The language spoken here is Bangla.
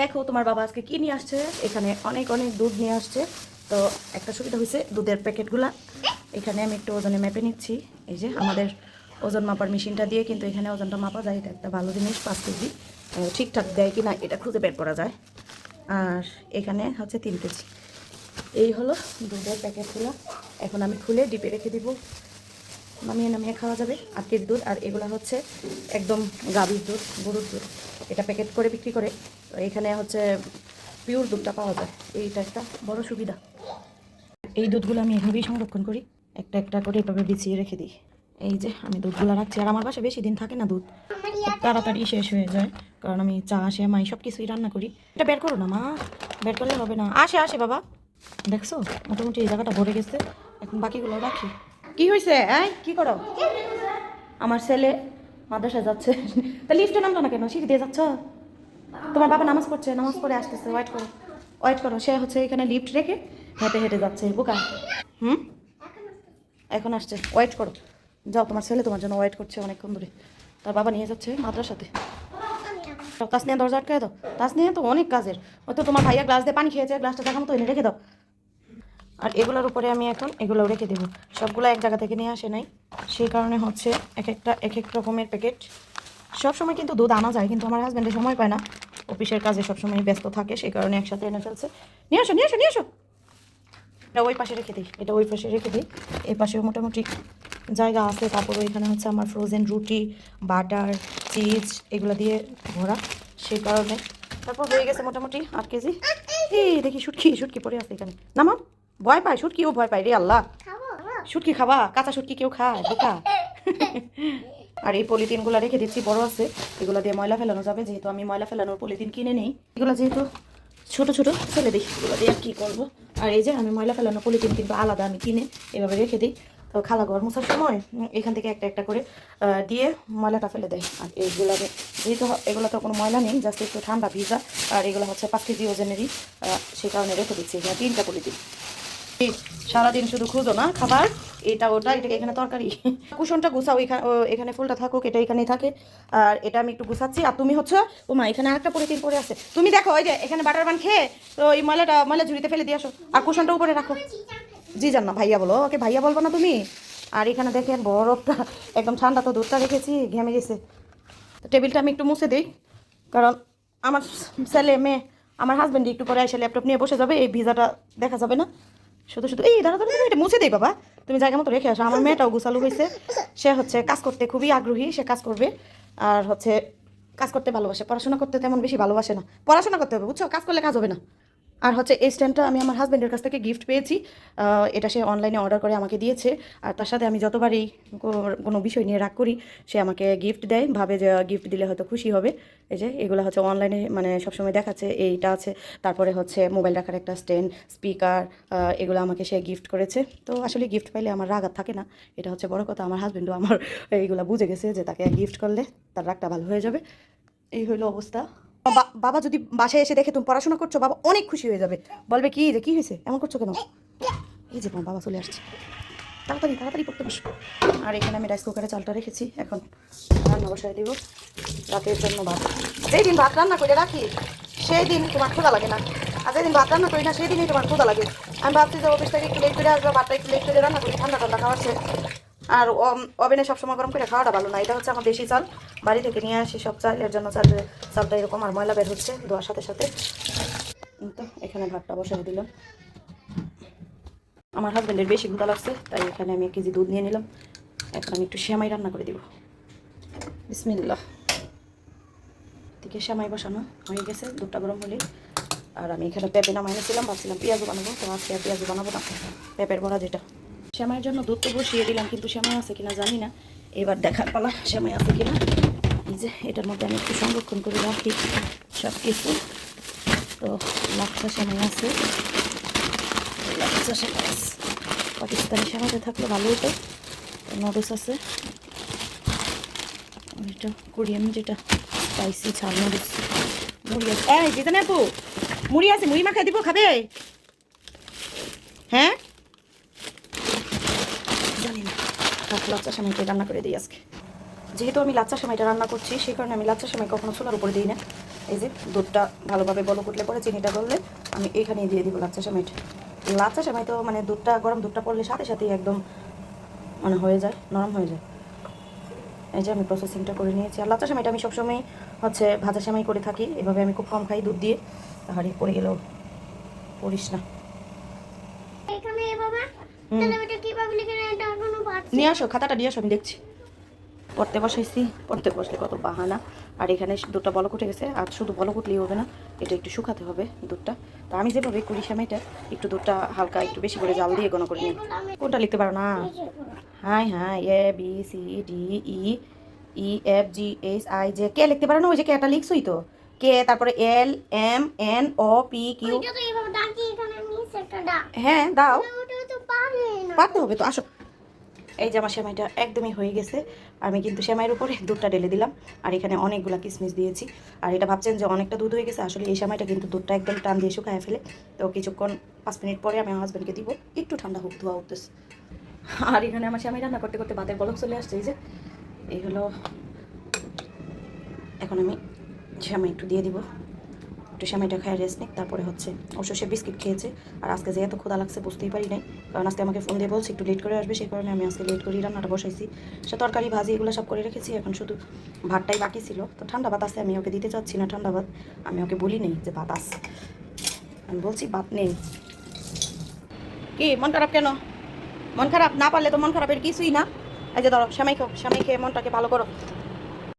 দেখো, তোমার বাবা আজকে কি নিয়ে আসছে? এখানে অনেক অনেক দুধ নিয়ে আসছে। তো একটা সুবিধা হয়েছে, দুধের প্যাকেটগুলা। এখানে আমি একটু ওজনে মেপে নিচ্ছি। এই যে আমাদের ওজন মাপার মেশিনটা দিয়ে কিন্তু এখানে ওজনটা মাপা যায়। এটা একটা ভালো জিনিস, পাঁচ কেজি। ঠিকঠাক দেয় কি না এটা খুঁজে বের করা যায়। আর এখানে হচ্ছে তিন কেজি। এই হলো দুধের প্যাকেটগুলো। এখন আমি খুলে ডিপে রেখে দিব। নামিয়ে নামিয়ে খাওয়া যাবে। কেজি দুধ আর এগুলো হচ্ছে একদম গাভীর দুধ, গরুর দুধ। এটা প্যাকেট করে বিক্রি করে। এখানে হচ্ছে পিওর দুধটা পাওয়া যায়। এইটা একটা বড় সুবিধা। এই দুধগুলো আমি এভাবেই সংরক্ষণ করি। একটা একটা করে এভাবে বিছিয়ে রেখে দিই। এই যে আমি দুধগুলো রাখছি। আর আমার বাসায় বেশি দিন থাকে না দুধ। তাড়াতাড়ি শেষ হয়ে যায়। কারণ আমি চা আসে মাই সব কিছুই রান্না করি। এটা বের করো না, মা। বের করলে হবে না। আসে আসে, বাবা। দেখছ? মোটামুটি এই জায়গাটা ভরে গেছে। এখন বাকিগুলো রাখি। কি হয়েছে এই, কি করো? আমার ছেলে মাদ্রাসায় যাচ্ছে। তা লিফটে নামলো না কেন? সিঁড়ি দিয়ে যাচ্ছ? তোমার বাবা নামাজ পড়ছে, নামাজ পড়ে আসতেছে ওয়েট করো ওয়েট করো। সে হচ্ছে এখানে লিফট রেখে হেঁটে হেঁটে যাচ্ছে, বোকা। হুম? এখন আসছে ওয়েট করো। যাও, তোমার ছেলে তোমার জন্য ওয়েট করছে অনেকক্ষণ ধরে। তার বাবা নিয়ে যাচ্ছে মাদ্রাসাতে। তাস নিয়ে দরজা আটকে দাও। তাস নিয়ে তো অনেক কাজের। ও তো তোমার ভাইয়া গ্লাস দিয়ে পানি খেয়েছে গ্লাসটা জায়গা মতো এনে রেখে দাও। আর এগুলোর উপরে আমি এখন এগুলো রেখে দেবো। সবগুলো এক জায়গা থেকে নিয়ে আসে নাই। সেই কারণে হচ্ছে এক একটা এক এক রকমের প্যাকেট সব সময় কিন্তু দুধ আনা যায়, কিন্তু আমার হাজব্যান্ডের সময় পায় না। অফিসের কাজে সবসময় ব্যস্ত থাকে, সেই কারণে একসাথে এনে ফেলছে। নিয়ে আসো নিয়ে আসো নিয়ে আসো। এটা ওই পাশে রেখে দিই, এটা ওই পাশে রেখে দিই। এই পাশেও মোটামুটি জায়গা আছে তারপরে এখানে হচ্ছে আমার ফ্রোজেন রুটি বাটার চিজ এগুলো দিয়ে ভরা। সেই কারণে। তারপর হয়ে গেছে মোটামুটি আট কেজি। এই দেখি, শুটকি শুটকি পরে আছে এখানে। নামা ভয় পায় শুটকিও ভয় পায় রে আল্লাহ। শুটকি খাবা। কাঁচা শুটকি কেউ খায় বোকা আর এই পলিথিনগুলো রেখে দিচ্ছি বড় আছে এগুলো দিয়ে ময়লা ফেলানো যাবে যেহেতু আমি ময়লা ফেলানোর পলিথিন কিনে নেই। এগুলো যেহেতু ছোট ছোট ফেলে দিই এগুলো দিয়ে আর কী করব? আর এই যে আমি ময়লা ফেলানো পলিথিন কিন্তু আলাদা আমি কিনে এভাবে রেখে দিই। তো খালা ঘর মোছার সময় এখান থেকে একটা একটা করে দিয়ে ময়লাটা ফেলে দেয়। আর এইগুলো যেহেতু এগুলো তো কোনো ময়লা নেই জাস্ট একটু ঠান্ডা ভিজা আর এগুলো হচ্ছে পাঁচ কেজি ওজনেরই সেই কারণে রেখে দিচ্ছি এখানে তিনটা পলিথিন। সারাদিন শুধু খুঁজো না, খাবার, এটা, ওটা এটা এখানে তরকারি। কুশনটা গুছাও এখানে এখানে ফুলটা থাকুক, এটা এখানেই থাকে। আর এটা আমি একটু গুছাচ্ছি। আর তুমি হচ্ছে, ও মা, এখানে আরেকটা পলিথিন পরে আছে। তুমি দেখো, ওই যে এখানে বাটার বান খেয়ে, তো এই ময়লাটা, ময়লা ঝুড়িতে ফেলে দিয়ে আসো। আর কুশনটা উপরে রাখো। জি জান না ভাইয়া বলো, ওকে ভাইয়া বলব না তুমি? আর এখানে দেখেন, বরফটা, একদম ঠান্ডা তো দুধটা রেখেছি, ঘেমে গেছে। তো টেবিলটা আমি একটু মুছে দিই, কারণ আমার ছেলে, মেয়ে, আমার হাজব্যান্ড একটু পরে এসে ল্যাপটপ নিয়ে বসে যাবে, এই ভিজাটা দেখা যাবে না। শুধু শুধু এই দাঁড়া দাঁড়া এটা মুছে দেই বাবা। তুমি জায়গা মতো রেখে আসো। আমার মেয়েটাও গুছালু হয়েছে। সে হচ্ছে কাজ করতে খুবই আগ্রহী সে কাজ করবে। আর হচ্ছে কাজ করতে ভালোবাসে। পড়াশোনা করতে তেমন বেশি ভালোবাসে না। পড়াশোনা করতে হবে বুঝছ? কাজ করলে কাজ হবে না। আর হচ্ছে এই স্ট্যান্ডটা আমি আমার হাজব্যান্ডের কাছ থেকে গিফট পেয়েছি। এটা সে অনলাইনে অর্ডার করে আমাকে দিয়েছে। আর তার সাথে আমি যতবারই কোনো বিষয় নিয়ে রাগ করি, সে আমাকে গিফট দেয়। ভাবে যে গিফট দিলে হয়তো খুশি হবে। এই যে এগুলো হচ্ছে অনলাইনে মানে সবসময় দেখাচ্ছে, এইটা আছে। তারপরে হচ্ছে মোবাইল রাখার একটা স্ট্যান্ড স্পিকার এগুলো আমাকে সে গিফট করেছে। তো আসলে গিফট পাইলে আমার রাগ আর থাকে না। এটা হচ্ছে বড় কথা। আমার হাজব্যান্ডও আমার এইগুলো বুঝে গেছে যে তাকে গিফট করলে তার রাগটা ভালো হয়ে যাবে। এই হইল অবস্থা। বাবা যদি বাসায় এসে দেখে তুমি পড়াশোনা করছ, বাবা অনেক খুশি হয়ে যাবে। বলবে, কি যে, কি হয়েছে? এমন করছ কেন? এই যে বাবা চলে আসছে। তাড়াতাড়ি তাড়াতাড়ি পড়তে বসো। আর এখানে আমি রাইস কুকারে চালটা রেখেছি। এখন রান্না বসায় দিব। রাতের জন্য ভাত। যেই দিন ভাত রান্না করে রাখি সেই দিন তোমার ক্ষুদা লাগে না। আর যেদিন ভাত রান্না করি না সেই দিনই তোমার ক্ষুদা লাগে। আমি ভাবছি যে অফিস থেকে একটু লেট করে আসব, ভাতটা একটু লেট করে রান্না করি ঠান্ডা ঠান্ডা খাওয়াচ্ছে আর ওভেনে সবসময় গরম করে খাওয়াটা ভালো না। এটা হচ্ছে আমার দেশি চাল। বাড়ি থেকে নিয়ে আসি সব চাল। এর জন্য চাল চালটা এরকম আর ময়লা বের হচ্ছে ধোয়ার সাথে সাথে। তো, এখানে ভাতটা বসাই দিলাম। আমার হাজব্যান্ডের বেশি ক্ষুদা লাগছে, তাই এখানে আমি এক কেজি দুধ নিয়ে নিলাম। এখন আমি একটু শ্যামাই রান্না করে দিব। বিসমিল্লাহ। দিকে শ্যামাই বসানো হয়ে গেছে, দুধটা গরম হলে আর আমি এখানে পেঁপে নামাই নিয়েছিলাম ভাবছিলাম পেঁয়াজও বানাবো, তো আজকে পেঁয়াজও বানাবো না। পেঁপের বড়া যেটা। শ্যামাইয়ের জন্য দুধ তো বসিয়ে দিলাম, কিন্তু শ্যামাই আছে কিনা জানি না। এবার দেখার পালা, শ্যামাই আছে কিনা। এই যে, এটার মধ্যে আমি একটু সংরক্ষণ করে রাখি সব কিছু তো লাচ্ছা শ্যামাই আছে। পাকিস্তানি শ্যামাইতে থাকলে ভালো হতো। নুডলস আছে। এটা কোরিয়ান যেটা স্পাইসি ঝাল নুডলস। মুড়ি আছে। এই যেতে না আপু, মুড়ি আছে, মুড়ি মাখাই দিব, খাবে? হ্যাঁ জানি না থাক লাচ্চা সেমাইটা রান্না করে দিই আজকে। যেহেতু আমি লাচ্চা সেমাইটা রান্না করছি, সেই কারণে আমি লাচ্চা সেমাই কখনো চুলার উপরে দিই না। এই যে দুধটা ভালোভাবে বলো কুটলে পরে চিনিটা করলে আমি এইখানেই দিয়ে দিব লাচ্চা সেমাইটা। লাচ্চা সেমাই তো মানে দুধটা, গরম দুধটা পড়লে সাথে সাথেই একদম মানে হয়ে যায়, নরম হয়ে যায়। এই যে আমি প্রসেসিংটা করে নিয়েছি। আর লাচ্চা সেমাইটা আমি সবসময় হচ্ছে ভাজা সেমাই করে থাকি। এভাবে আমি খুব কম খাই দুধ দিয়ে। তাহলে পড়ে গেলেও পড়িস না। এখানে বাবা। নিয়ে আসো খাতাটা নিয়ে আসো আমি দেখছি। পড়তে বসাইছি পড়তে বসলে কত বাহানা। আর এখানে দুধটা বলক উঠে গেছে আর শুধু বলক উঠলেই হবে না এটা একটু শুকাতে হবে দুধটা। তো আমি যেভাবে করি সেমাইটা একটু দুধটা হালকা একটু বেশি করে জাল দিয়ে গণ করে নিই কোনটা লিখতে পারো না? Hi hi A B C D E E F G H I J. K লিখতে পারো না? ওই যে কেটা লিখছই তো। কে তারপরে L M N O P Q. হ্যাঁ দাও। পারতে হবে তো? আসো। এই যে আমার সেমাইটা একদমই হয়ে গেছে। আমি কিন্তু সেমাইয়ের উপরে দুধটা ঢেলে দিলাম। আর এখানে অনেকগুলা কিশমিশ দিয়েছি। আর এটা ভাবছেন যে অনেকটা দুধ হয়ে গেছে। আসলে এই সেমাইটা কিন্তু দুধটা একদম টান দিয়ে শুকায় ফেলে। তো কিছুক্ষণ পাঁচ মিনিট পরে আমি আমার হাজব্যান্ডকে দিব। একটু ঠান্ডা হোক, ধোয়া উঠতেছে আর এখানে আমার সেমাই রান্না করতে করতে বাতের বলক চলে আসছে। এই যে, এই হলো, এখন আমি সেমাই একটু দিয়ে দিব। একটু সেমাইটা খাই রেস্ট নিক, তারপরে হচ্ছে অবশ্য সে বিস্কিট খেয়েছে। আর আজকে যে এত ক্ষুধা লাগছে, বুঝতেই পারি নাই। কারণ আজকে আমাকে ফোন দিয়ে বলছে, একটু লেট করে আসবে সেই কারণে আমি আজকে লেট করেই রান্নাটা বসাইছি। সে তরকারি, ভাজি এগুলো সব করে রেখেছি, এখন শুধু ভাতটাই বাকি ছিল। তো ঠান্ডা ভাত আছে, আমি ওকে দিতে চাচ্ছি না ঠান্ডা ভাত। আমি ওকে বলি নেই যে ভাত আছে। আমি বলছি, ভাত নেই। কি, মন খারাপ কেন? মন খারাপ? না পারলে তো মন খারাপের কিছুই না। এই যে ধরো, সেমাই খাও, সেমাই খেয়ে মনটাকে ভালো করো।